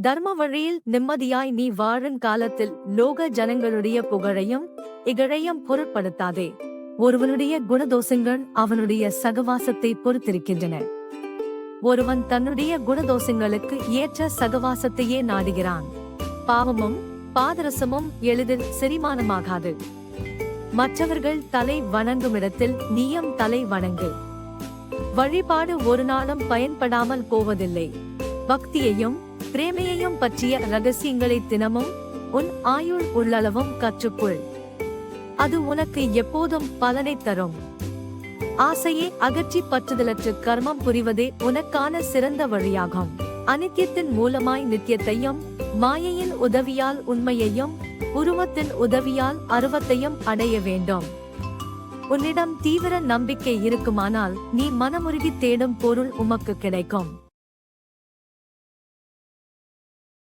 தர்ம வழியில் நிம்மதியாய் நீ வாழும் காலத்தில் லோக ஜனங்களுடைய புகழையும் இகழையும் பொருட்படுத்தாதே. ஒருவனுடைய குணதோஷங்கள் அவனுடைய சகவாசத்தை பொறுத்திருக்கின்றன. ஒருவன் தன்னுடைய குணதோஷங்களுக்கு ஏற்ற சகவாசத்தையே நாடுகிறான். பாவமும் பாதரசமும் எளிதில் செரிமானமாகாது. மற்றவர்கள் தலை வணங்கும் இடத்தில் நீயும் தலை வணங்கு. வழிபாடு ஒரு நாளும் பயன்படாமல் போவதில்லை. பக்தியையும் பிரேமையையும் பற்றிய ரகசியங்களை தினமும் உன் ஆயுள் உள்ளளவும் கற்றுக்கொள். அது உனக்கு எப்போதும் பலனை தரும். ஆசையை அகற்றி பற்றுதலற்று கர்மம் புரிவதே உனக்கான சிறந்த வழியாகும். அனித்தியத்தின் மூலமாய் நித்தியத்தையும் மாயையின் உதவியால் உண்மையையும் உருவத்தின் உதவியால் அருவத்தையும் அடைய வேண்டும். உன்னிடம் தீவிர நம்பிக்கை இருக்குமானால் நீ மனமுருகி தேடும் பொருள் உமக்கு கிடைக்கும்.